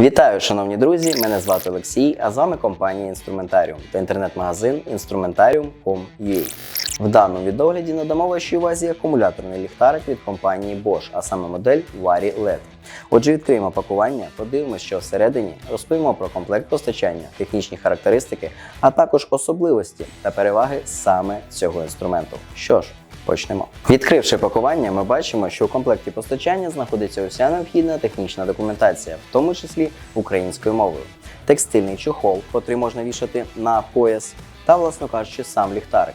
Вітаю, шановні друзі! Мене звати Олексій, а з вами компанія Інструментаріум та інтернет-магазин Instrumentarium.com.ua. В даному відогляді надамо вашій увазі акумуляторний ліхтарик від компанії Bosch, а саме модель Vari LED. Отже, відкриємо пакування, подивимося, що всередині, розповімо про комплект постачання, технічні характеристики, а також особливості та переваги саме цього інструменту. Що ж, Почнемо. Відкривши пакування, ми бачимо, що у комплекті постачання знаходиться уся необхідна технічна документація, в тому числі українською мовою, текстильний чохол, котрий можна вішати на пояс, та, власно кажучи, сам ліхтарик.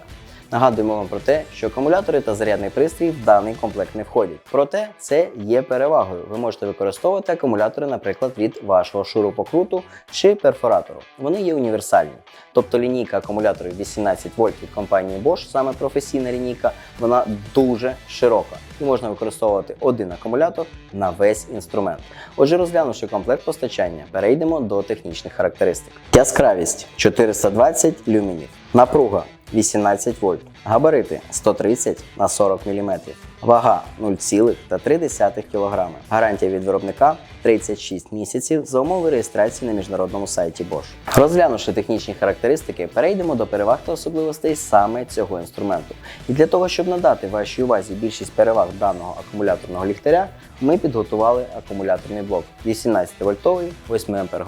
Нагадуємо вам про те, що акумулятори та зарядний пристрій в даний комплект не входять. Проте це є перевагою. Ви можете використовувати акумулятори, наприклад, від вашого шурупокруту чи перфоратору. Вони є універсальні. Тобто лінійка акумуляторів 18 вольт від компанії Bosch, саме професійна лінійка, вона дуже широка і можна використовувати один акумулятор на весь інструмент. Отже, розглянувши комплект постачання, перейдемо до технічних характеристик. Яскравість 420 люмінів, напруга 18 вольт, габарити 130 на 40 мм, вага 0,3 кг, гарантія від виробника 36 місяців за умови реєстрації на міжнародному сайті Bosch. Розглянувши технічні характеристики, перейдемо до переваг та особливостей саме цього інструменту. І для того, щоб надати вашій увазі більшість переваг даного акумуляторного ліхтаря, ми підготували акумуляторний блок 18 вольтовий 8 Ах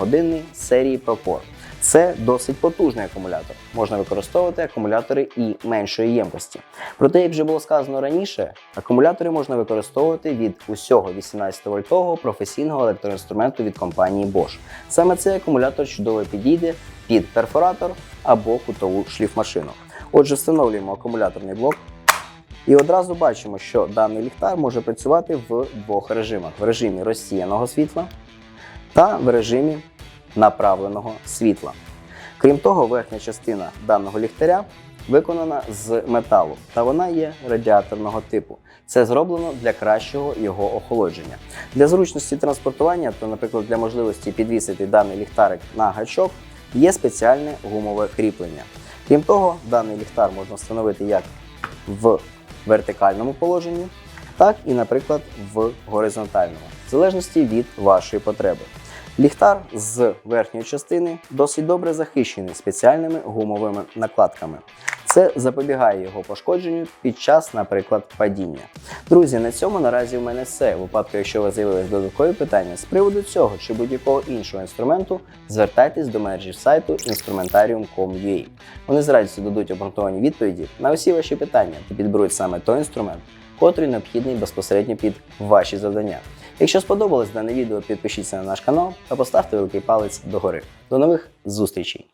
серії ProPort. Це досить потужний акумулятор. Можна використовувати акумулятори і меншої ємкості. Проте, як вже було сказано раніше, акумулятори можна використовувати від усього 18-вольтового професійного електроінструменту від компанії Bosch. Саме цей акумулятор чудово підійде під перфоратор або кутову шліфмашину. Отже, встановлюємо акумуляторний блок. І одразу бачимо, що даний ліхтар може працювати в двох режимах: в режимі розсіяного світла та в режимі направленого світла. Крім того, верхня частина даного ліхтаря виконана з металу, та вона є радіаторного типу. Це зроблено для кращого його охолодження. Для зручності транспортування, то, наприклад, для можливості підвісити даний ліхтарик на гачок, є спеціальне гумове кріплення. Крім того, даний ліхтар можна встановити як в вертикальному положенні, так і, наприклад, в горизонтальному, в залежності від вашої потреби. Ліхтар з верхньої частини досить добре захищений спеціальними гумовими накладками. Це запобігає його пошкодженню під час, наприклад, падіння. Друзі, на цьому наразі в мене все. У випадку, якщо у вас з'явились додаткові питання з приводу цього чи будь-якого іншого інструменту, звертайтесь до менеджерів сайту instrumentarium.com.ua. Вони з радістю дадуть обґрунтовані відповіді на усі ваші питання та підберуть саме той інструмент, котрий необхідний безпосередньо під ваші завдання. Якщо сподобалось дане відео, підпишіться на наш канал та поставте великий палець догори. До нових зустрічей!